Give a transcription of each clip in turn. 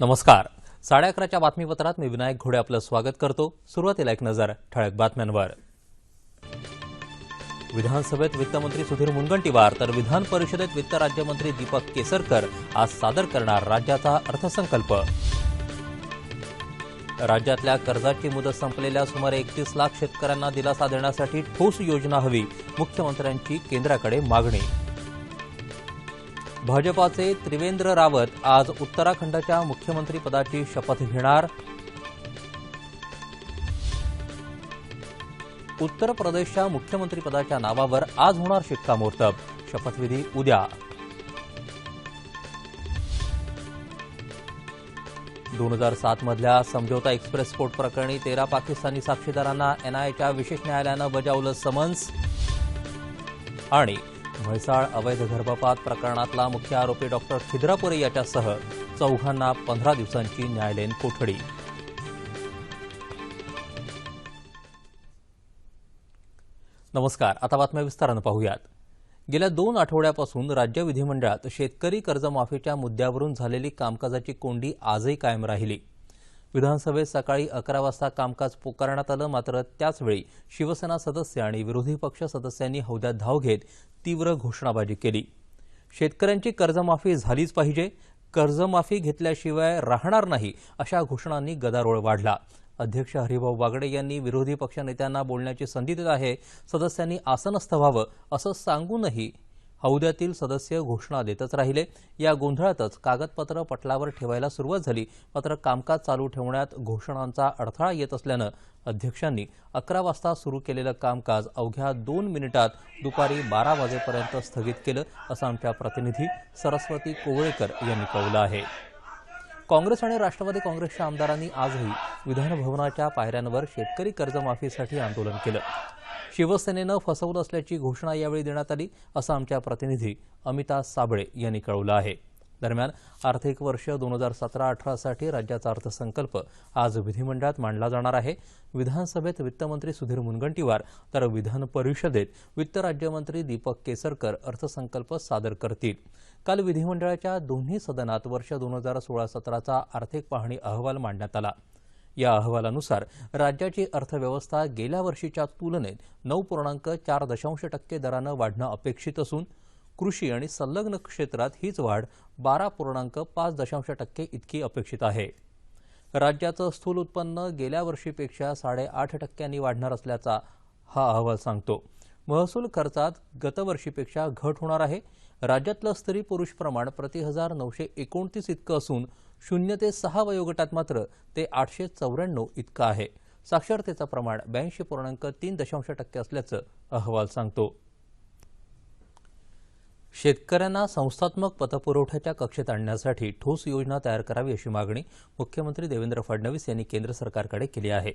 नमस्कार. साडे अकराच्या बातमीपत्रात मी विनायक घोडे आपलं स्वागत करतो. सुरुवातीला एक नजर ठळक बातम्यांवर. विधानसभेत वित्तमंत्री सुधीर मुनगंटीवार तर विधान परिषदेत वित्त राज्यमंत्री दीपक केसरकर आज सादर करणार राज्याचा अर्थसंकल्प. राज्यातल्या कर्जाची मुदत संपलेल्या सुमारे एकतीस लाख शेतकऱ्यांना दिलासा देण्यासाठी ठोस योजना हवी मुख्यमंत्र्यांची केंद्राकडे मागणी. भाजपाचे त्रिवेंद्र रावत आज उत्तराखंडच्या मुख्यमंत्रीपदाची शपथ घेणार. उत्तर प्रदेशच्या मुख्यमंत्रीपदाच्या नावावर आज होणार शिक्कामोर्तब. शपथविधी उद्या. दोन हजार सातमधल्या समझौता एक्सप्रेस स्फोट प्रकरणी तेरा पाकिस्तानी साक्षीदारांना एनआयएच्या विशेष न्यायालयानं बजावलं समन्स. आणि म्हैसाळ अवैध गर्भपात प्रकरणातला मुख्य आरोपी डॉक्टर खिद्रापुरे याच्यासह चौघांना पंधरा दिवसांची न्यायालयीन कोठडी. नमस्कार आता बातम्या विस्तारानं पाहूयात. गेल्या दोन आठवड्यापासून राज्य विधिमंडळात शेतकरी कर्जमाफीच्या मुद्द्यावरून झालेली कामकाजाची कोंडी आजही कायम राहिली. विधानसभेत सकाळी अकरा वाजता कामकाज पुकारण्यात आलं. मात्र त्याचवेळी शिवसेना सदस्य आणि विरोधी पक्ष सदस्यांनी हौद्यात धाव घेत तीव्र घोषणाबाजी केली. शेतकऱ्यांची कर्जमाफी झालीच पाहिजे. कर्जमाफी घेतल्याशिवाय राहणार नाही अशा घोषणांनी गदारोळ वाढला. अध्यक्ष हरिभाऊ बागडे यांनी विरोधी पक्षनेत्यांना बोलण्याची संधी देत आहे. सदस्यांनी आसनस्थ व्हावं असं सांगूनही हौद्यातील सदस्य घोषणा देतच राहिले. या गोंधळातच कागदपत्र पटलावर ठेवायला सुरुवात झाली. मात्र कामकाज चालू ठेवण्यात घोषणांचा अडथळा येत असल्यानं अध्यक्षांनी अकरा वाजता सुरू केलेलं कामकाज अवघ्या दोन मिनिटात दुपारी बारा वाजेपर्यंत स्थगित केलं असं आमच्या प्रतिनिधी सरस्वती कोवळेकर यांनी कळवलं आहे. काँग्रेस आणि राष्ट्रवादी काँग्रेसच्या आमदारांनी आजही विधानभवनाच्या पायऱ्यांवर शेतकरी कर्जमाफीसाठी आंदोलन केलं. शिवसेनेनं फसवलं असल्याची घोषणा यावेळी देण्यात आली असं आमच्या प्रतिनिधी अमिता साबळे यांनी कळवलं आहे. दरम्यान आर्थिक वर्ष दोन हजार सतरा अठरासाठी राज्याचा अर्थसंकल्प आज विधिमंडळात मांडला जाणार आहे. विधानसभेत वित्तमंत्री सुधीर मुनगंटीवार तर विधान परिषदेत वित्त राज्यमंत्री दीपक केसरकर अर्थसंकल्प सादर करतील. काल विधिमंडळाच्या दोन्ही सदनात वर्ष दोन हजार सोळा सतराचा आर्थिक पाहणी अहवाल मांडण्यात आला. या अहवालानुसार राज्याची अर्थव्यवस्था गेल्या वर्षीच्या तुलनेत नऊ पूर्णांक चार दशांश टक्के दरानं वाढणं अपेक्षित असून कृषी आणि संलग्न क्षेत्रात हीच वाढ बारा पूर्णांक पाच दशांश टक्के इतकी अपेक्षित आहे. राज्याचं स्थूल उत्पन्न गेल्या वर्षीपेक्षा साडेआठ टक्क्यांनी वाढणार असल्याचा हा अहवाल सांगतो. महसूल खर्चात गतवर्षीपेक्षा घट होणार आहे. राज्यातलं स्त्री पुरुष प्रमाण प्रति हजार नऊशे एकोणतीस इतकं असून शून्य ते सहा वयोगटात मात्र ते आठशे चौऱ्याण्णव इतकं आहे. साक्षरतेचं प्रमाण ब्याऐंशी पूर्णांक तीन दशांश टक्के असल्याचं अहवाल सांगतो. शेतकऱ्यांना संस्थात्मक पतपुरवठ्याच्या कक्षेत आणण्यासाठी ठोस योजना तयार करावी अशी मागणी मुख्यमंत्री देवेंद्र फडणवीस यांनी केंद्र सरकारकडे केली आहे.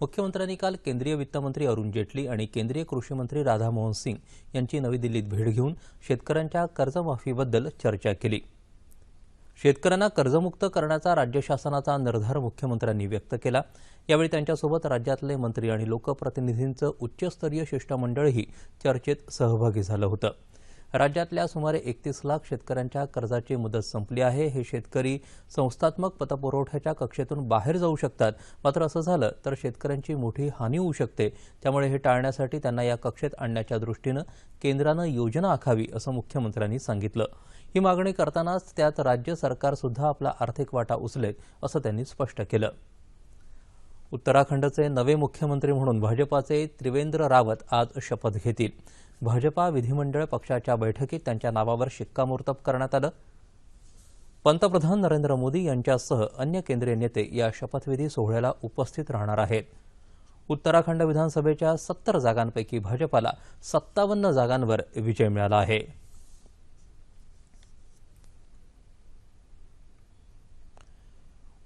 मुख्यमंत्र्यांनी काल केंद्रीय वित्तमंत्री अरुण जेटली आणि केंद्रीय कृषी मंत्री राधामोहन सिंग यांची नवी दिल्लीत भेट घेऊन शेतकऱ्यांच्या कर्जमाफीबद्दल चर्चा केली. शेतकऱ्यांना कर्जमुक्त करण्याचा राज्य शासनाचा निर्धार मुख्यमंत्र्यांनी व्यक्त केला. यावेळी त्यांच्यासोबत राज्यातले मंत्री आणि लोकप्रतिनिधींचं उच्चस्तरीय शिष्टमंडळही चर्चेत सहभागी झालं होतं. राज्यातल्या सुमारे एकतीस लाख शेतकऱ्यांच्या कर्जाची मुदत संपली आहे. हे शेतकरी संस्थात्मक पतपुरवठ्याच्या कक्षेतून बाहेर जाऊ शकतात. मात्र असं झालं तर शेतकऱ्यांची मोठी हानी होऊ शकते. त्यामुळे हे टाळण्यासाठी त्यांना या कक्षेत आणण्याच्या दृष्टीनं केंद्रानं योजना आखावी असं मुख्यमंत्र्यांनी सांगितलं. ही मागणी करतानाच त्यात राज्य सरकारसुद्धा आपला आर्थिक वाटा उचलेल असं त्यांनी स्पष्ट केलं. उत्तराखंडचे नवे मुख्यमंत्री म्हणून भाजपाचे त्रिवेंद्र रावत आज शपथ घेतील. भाजपा विधिमंडळ पक्षाच्या बैठकीत त्यांच्या नावावर शिक्कामोर्तब करण्यात आलं. पंतप्रधान नरेंद्र मोदी यांच्यासह अन्य केंद्रीय नेते या शपथविधी सोहळ्याला उपस्थित राहणार आहेत. उत्तराखंड विधानसभेच्या सत्तर जागांपैकी भाजपाला सत्तावन्न जागांवर विजय मिळाला आहे.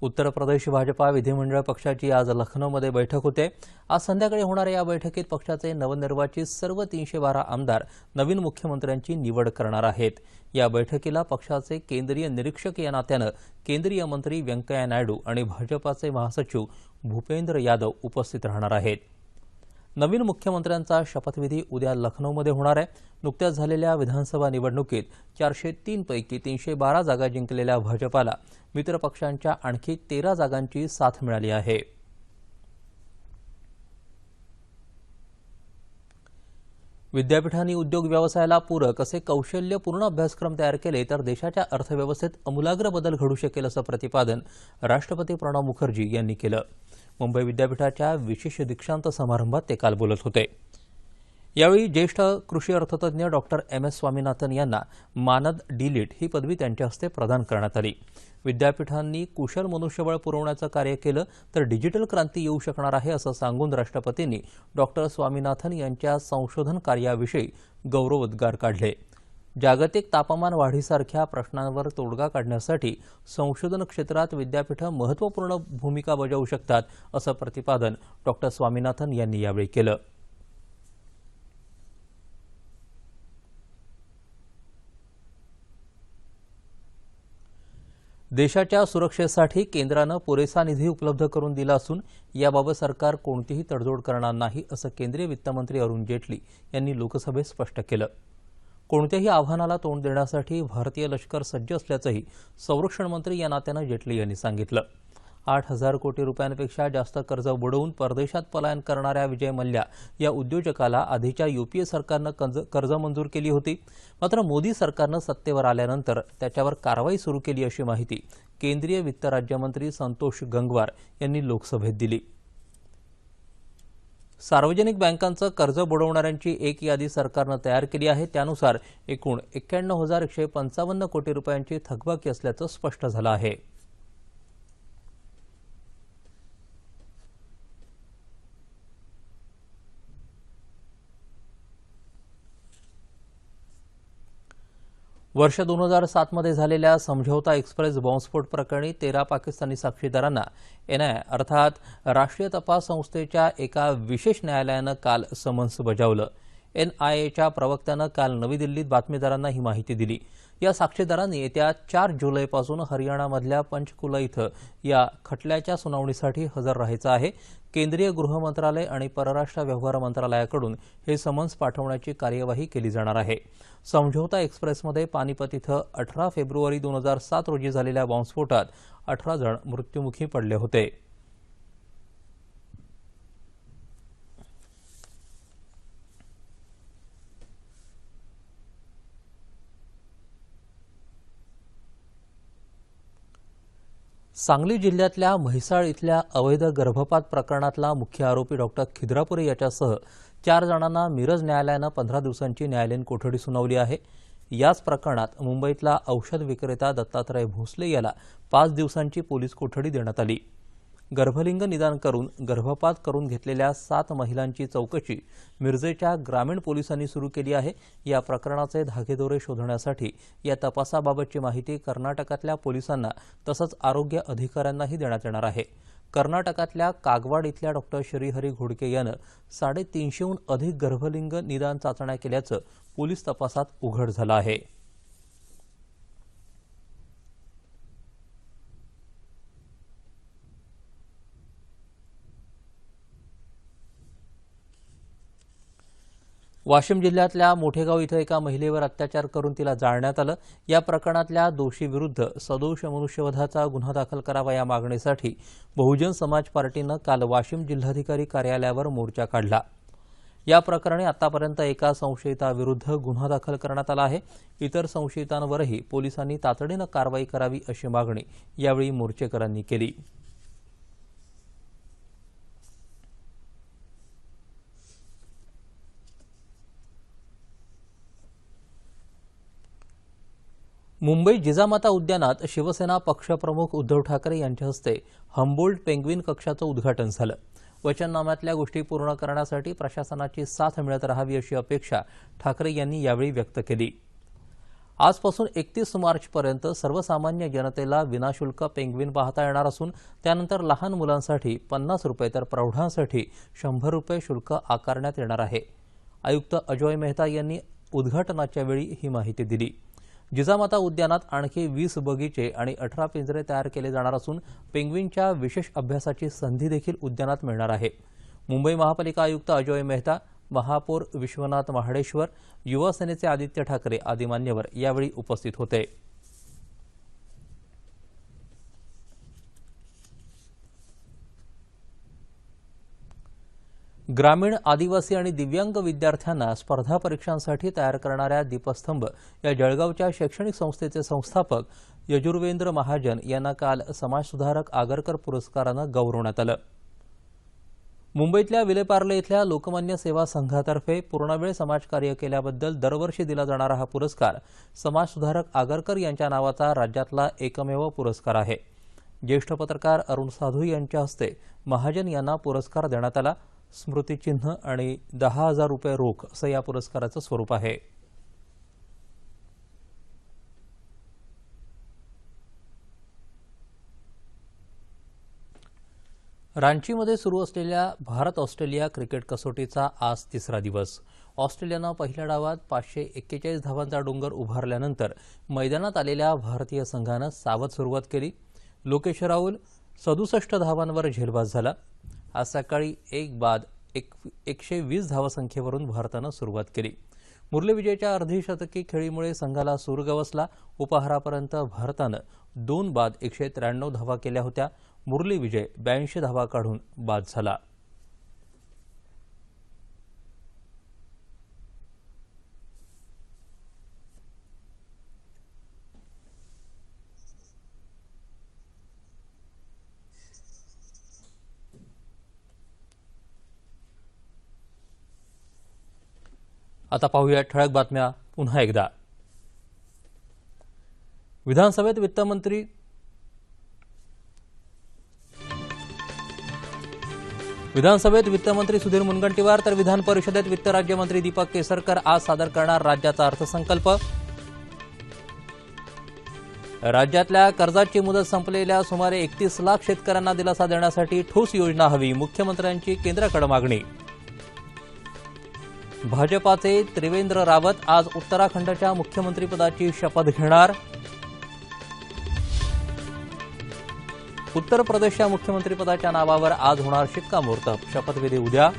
उत्तर प्रदेश भाजपा विधिमंडळ पक्षाची आज लखनौमध्ये बैठक होते. आज संध्याकाळी होणाऱ्या या बैठकीत पक्षाचे नवनिर्वाचित सर्व तीनशे बारा आमदार नवीन मुख्यमंत्र्यांची निवड करणार आहेत. या बैठकीला पक्षाचे केंद्रीय निरीक्षक या नात्यानं केंद्रीय मंत्री व्यंकय्या नायडू आणि भाजपाचे महासचिव भूपेंद्र यादव उपस्थित राहणार आहेत. नवीन मुख्यमंत्र्यांचा शपथविधी उद्या लखनौमध्ये होणार आहे. नुकत्याच झालेल्या विधानसभा निवडणुकीत चारशे तीनपैकी तीनशे बारा जागा जिंकलेल्या भाजपाला मित्रपक्षांच्या आणखी तेरा जागांची साथ मिळाली आहे. विद्यापीठांनी उद्योग व्यवसायाला पूरक असे कौशल्यपूर्ण अभ्यासक्रम तयार केले तर देशाच्या अर्थव्यवस्थेत अमूलाग्र बदल घडू शकेल असं प्रतिपादन राष्ट्रपती प्रणव मुखर्जी यांनी केलं. मुंबई विद्यापीठाच्या विशेष दीक्षांत समारंभात ते काल बोलत होते. यावेळी ज्येष्ठ कृषी अर्थतज्ञ डॉक्टर एम. एस. स्वामीनाथन यांना मानद डिलीट ही पदवी त्यांच्या हस्ते प्रदान करण्यात आली. विद्यापीठांनी कुशल मनुष्यबळ पुरवण्याचं कार्य केलं तर डिजिटल क्रांती येऊ शकणार आहे असं सांगून राष्ट्रपतींनी डॉक्टर स्वामीनाथन यांच्या संशोधन कार्याविषयी गौरवोद्गार काढले. जागतिक तापमान वाढीसारख्या प्रश्नांवर तोडगा काढण्यासाठी संशोधन क्षेत्रात विद्यापीठं महत्त्वपूर्ण भूमिका बजावू शकतात असं प्रतिपादन डॉक्टर स्वामीनाथन यांनी यावेळी केलं. देशाच्या सुरक्षेसाठी केंद्रानं पुरेसा निधी उपलब्ध करून दिला असून याबाबत सरकार कोणतीही तडजोड करणार नाही असं केंद्रीय वित्तमंत्री अरुण जेटली यांनी लोकसभेत स्पष्ट केलं. कोणत्याही आव्हानाला तोंड देण्यासाठी भारतीय लष्कर सज्ज असल्याचंही संरक्षण मंत्री या नात्यानं जेटली यांनी सांगितलं. आठ हजार कोटी रुपयांपेक्षा जास्त कर्ज बुडवून परदेशात पलायन करणाऱ्या विजय मल्ल्या या उद्योजकाला आधीच्या युपीए सरकारनं कर्ज कर्ज मंजूर केली होती. मात्र मोदी सरकारनं सत्तेवर आल्यानंतर त्याच्यावर कारवाई सुरू केली अशी माहिती केंद्रीय वित्त राज्यमंत्री संतोष गंगवार यांनी लोकसभेत दिली. सार्वजनिक बँकांचं कर्ज बुडवणाऱ्यांची एक यादी सरकारनं तयार केली आहे. त्यानुसार एकूण एक्क्याण्णव हजार एकशे पंचावन्न कोटी रुपयांची थकबाकी असल्याचं स्पष्ट झालं आहे. वर्ष दोन हजार सातमध्ये झालेल्या समझौता एक्सप्रेस बॉम्बस्फोट प्रकरणी तेरा पाकिस्तानी साक्षीदारांना एनआय अर्थात राष्ट्रीय तपास संस्थेच्या एका विशेष न्यायालयानं काल समन्स बजावलं. एनआयएच्या प्रवक्त्यानं काल नवी दिल्लीत बातमीदारांना ही माहिती दिली. या साक्षीदारांनी येत्या चार जुलैपासून हरियाणामधल्या पंचकुला इथं या खटल्याच्या सुनावणीसाठी हजर राहायचं आहे. केंद्रीय गृह मंत्रालय आणि परराष्ट्र व्यवहार मंत्रालयाकडून हे समन्स पाठवण्याची कार्यवाही केली जाणार आहे. समझौता एक्सप्रेसमध्ये पानिपत इथं अठरा फेब्रुवारी दोन हजार सात रोजी झालेल्या बॉम्बस्फोटात अठरा जण मृत्युमुखी पडले होते. सांगली जिल्ह्यातल्या म्हैसाळ इथल्या अवैध गर्भपात प्रकरणातला मुख्य आरोपी डॉक्टर खिद्रापुरे याच्यासह चार जणांना मिरज न्यायालयानं पंधरा दिवसांची न्यायालयीन कोठडी सुनावली आहे. याच प्रकरणात मुंबईतला औषध विक्रेता दत्तात्रय भोसले याला पाच दिवसांची पोलीस कोठडी देण्यात आली. गर्भलिंग निदान करून गर्भपात करून घेतलेल्या सात महिलांची चौकशी मिरजेच्या ग्रामीण पोलिसांनी सुरू केली आहे. या प्रकरणाचे धागेदोरे शोधण्यासाठी या तपासाबाबतची माहिती कर्नाटकातल्या पोलिसांना तसंच आरोग्य अधिकाऱ्यांनाही देण्यात येणार आहे. कर्नाटकातल्या कागवाड इथल्या डॉक्टर श्रीहरी घोडके यानं साडेतीनशेहून अधिक गर्भलिंग निदान चाचण्या केल्याचं पोलीस तपासात उघड झालं आहे. वाशिम जिल्ह्यातल्या मोठेगाव इथं एका महिलेवर अत्याचार करून तिला जाळण्यात आलं. या प्रकरणातल्या दोषीविरुद्ध सदोष मनुष्यवधाचा गुन्हा दाखल करावा या मागणीसाठी बहुजन समाज पार्टीनं काल वाशिम जिल्हाधिकारी कार्यालयावर मोर्चा काढला. या प्रकरणी आतापर्यंत एका संशयिताविरुद्ध गुन्हा दाखल करण्यात आला आहे. इतर संशयितांवरही पोलिसांनी तातडीनं कारवाई करावी अशी मागणी यावेळी मोर्चेकरांनी केली. मुंबई जिजामाता उद्यानात शिवसेना पक्षप्रमुख उद्धव ठाकरे यांच्या हस्ते हंबोल्ड पेंग्विन कक्षाचं उद्घाटन झालं. वचननाम्यातल्या गोष्टी पूर्ण करण्यासाठी प्रशासनाची साथ मिळत राहावी अशी अपेक्षा ठाकरे यांनी यावेळी व्यक्त केली. आजपासून एकतीस मार्चपर्यंत सर्वसामान्य जनतेला विनाशुल्क पेंग्विन पाहता येणार असून त्यानंतर लहान मुलांसाठी पन्नास रुपये तर प्रौढांसाठी शंभर रुपये शुल्क आकारण्यात येणार आहे. आयुक्त अजोय मेहता यांनी उद्घाटनाच्या वेळी ही माहिती दिली. जिजामाता उद्यानात आणखी वीस बगीचे आणि अठरा पिंजरे तयार केले जाणार असून पेंग्विनच्या विशेष अभ्यासाची संधी देखील उद्यानात मिळणार आहे. मुंबई महापालिका आयुक्त अजोय मेहता महापौर विश्वनाथ महाडेश्वर युवासेनेचे आदित्य ठाकरे आदी मान्यवर यावेळी उपस्थित होते. ग्रामीण आदिवासी आणि दिव्यांग विद्यार्थ्यांना स्पर्धा परीक्षांसाठी तयार करणाऱ्या दीपस्तंभ या जळगावच्या शैक्षणिक संस्थेचे संस्थापक यजुर्वेंद्र महाजन यांना काल समाजसुधारक आगरकर पुरस्कारानं गौरवण्यात आलं. मुंबईतल्या विलेपार्ले इथल्या लोकमान्य सेवा संघातर्फे पूर्णवेळ समाजकार्य केल्याबद्दल दरवर्षी दिला जाणारा हा पुरस्कार समाजसुधारक आगरकर यांच्या नावाचा राज्यातला एकमेव पुरस्कार आहे. ज्येष्ठ पत्रकार अरुण साधू यांच्या हस्ते महाजन यांना पुरस्कार देण्यात आला. स्मृतिचिन्ह आणि दहा हजार रुपये रोख असं या पुरस्काराचं स्वरूप आहे. रांचीमध्ये सुरू असलेल्या भारत ऑस्ट्रेलिया क्रिकेट कसोटीचा आज तिसरा दिवस. ऑस्ट्रेलियानं पहिल्या डावात पाचशे एक्केचाळीस धावांचा डोंगर उभारल्यानंतर मैदानात आलेल्या भारतीय संघानं सावध सुरुवात केली. लोकेश राहुल सदुसष्ट धावांवर झेलबाज झाला. आज सकाळी एक बाद एक एकशे वीस धावसंख्येवरून भारतानं सुरुवात केली. मुरली विजयच्या अर्धशतकी खेळीमुळे संघाला सूर गवसला उपहारापर्यंत भारतानं दोन बाद एकशे त्र्याण्णव धावा केल्या होत्या. मुरली विजय ब्याऐंशी धावा काढून बाद झाला. आता पाहूया ठळक बातम्या पुन्हा एकदा. विधानसभेत वित्तमंत्री विधानसभेत वित्तमंत्री सुधीर मुनगंटीवार तर विधान परिषदेत वित्त राज्यमंत्री दीपक केसरकर आज सादर करणार राज्याचा अर्थसंकल्प. राज्यातल्या कर्जाची मुदत संपलेल्या सुमारे एकतीस लाख शेतकऱ्यांना दिलासा देण्यासाठी ठोस योजना हवी मुख्यमंत्र्यांची केंद्राकडे मागणी. भाजपाचे त्रिवेंद्र रावत आज उत्तराखंडच्या मुख्यमंत्रीपदाची शपथ घेणार. उत्तर प्रदेशच्या मुख्यमंत्रीपदाच्या नावावर आज होणार शिक्कामोर्तब. शपथविधी उद्या.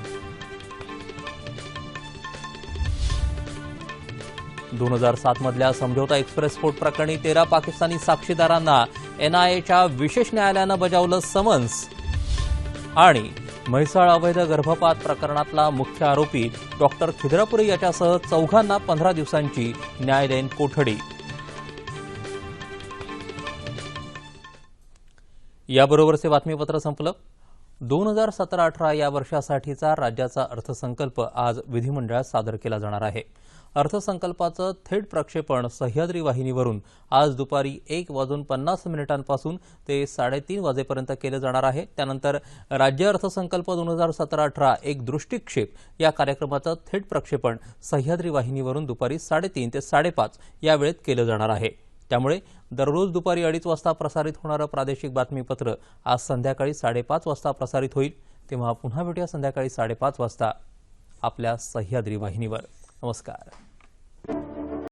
दोन हजार सातमधल्या समझौता समझोता एक्सप्रेस स्फोट प्रकरणी तेरा पाकिस्तानी साक्षीदारांना एनआयएच्या विशेष न्यायालयानं बजावलं समन्स. आणि म्हैसाळ अवैध गर्भपात प्रकरणातला मुख्य आरोपी डॉक्टर खिद्रापुरे याच्यासह चौघांना पंधरा दिवसांची न्यायालयीन कोठडी. याबरोबरचे बातमीपत्र संपलं. दोन हजार सतरा अठरा या वर्षासाठीचा राज्याचा अर्थसंकल्प आज विधिमंडळात सादर केला जाणार आहे. अर्थसंकल्पाचं थेट प्रक्षेपण सह्याद्री वाहिनीवरून आज दुपारी एक वाजून पन्नास मिनिटांपासून ते साडेतीन वाजेपर्यंत केलं जाणार आहे. त्यानंतर राज्य अर्थसंकल्प दोन हजार सतरा अठरा एक दृष्टिक्षेप या कार्यक्रमाचं थेट प्रक्षेपण सह्याद्री वाहिनीवरून दुपारी साडेतीन ते साडेपाच या वेळेत केलं जाणार आहे. त्यामुळे दररोज दुपारी अडीच वाजता प्रसारित होणारं प्रादेशिक बातमीपत्र आज संध्याकाळी साडेपाच वाजता प्रसारित होईल. तेव्हा पुन्हा भेटूया संध्याकाळी साडेपाच वाजता आपल्या सह्याद्री वाहिनीवर. नमस्कार